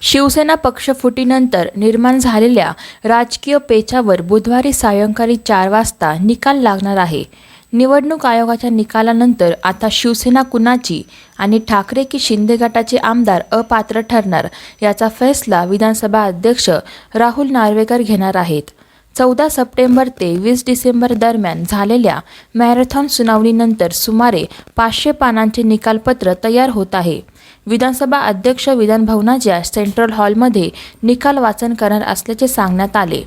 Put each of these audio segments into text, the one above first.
शिवसेना पक्षफुटीनंतर निर्माण झालेल्या राजकीय पेचावर बुधवारी सायंकाळी चार वाजता निकाल लागणार आहे. निवडणूक आयोगाच्या निकालानंतर आता शिवसेना कुणाची आणि ठाकरे की शिंदे गटाचे आमदार अपात्र ठरणार याचा फैसला विधानसभा अध्यक्ष राहुल नार्वेकर घेणार आहेत. चौदा सप्टेंबर ते वीस डिसेंबर दरम्यान झालेल्या मॅरेथॉन सुनावणीनंतर सुमारे पाचशे पानांचे निकालपत्र तयार होत आहे. विधानसभा अध्यक्ष विधानभवनाच्या सेंट्रल हॉलमध्ये निकाल वाचन करणार असल्याचे सांगण्यात आले.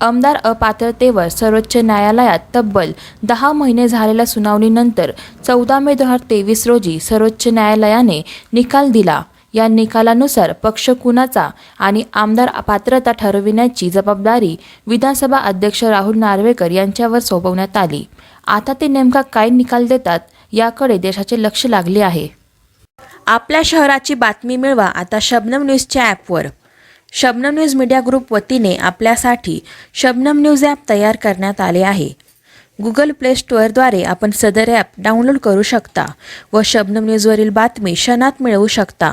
आमदार अपात्रतेवर सर्वोच्च न्यायालयात तब्बल दहा महिने झालेल्या सुनावणीनंतर चौदा मे दोन हजार तेवीस रोजी सर्वोच्च न्यायालयाने निकाल दिला. या निकालानुसार पक्ष कुणाचा आणि आमदार पात्रता ठरविण्याची जबाबदारी विधानसभा अध्यक्ष राहुल नार्वेकर यांच्यावर सोपवण्यात आली. आता ते नेमका काय निकाल देतात याकडे देशाचे लक्ष लागले आहे. आपल्या शहराची बातमी मिळवा आता शबनम न्यूजच्या ॲपवर. शबनम न्यूज मीडिया ग्रुप वतीने आपल्यासाठी शबनम न्यूज ॲप तयार करण्यात आले आहे. गुगल प्ले स्टोअरद्वारे आपण सदर ॲप डाउनलोड करू शकता व शबनम न्यूजवरील बातमी क्षणात मिळवू शकता.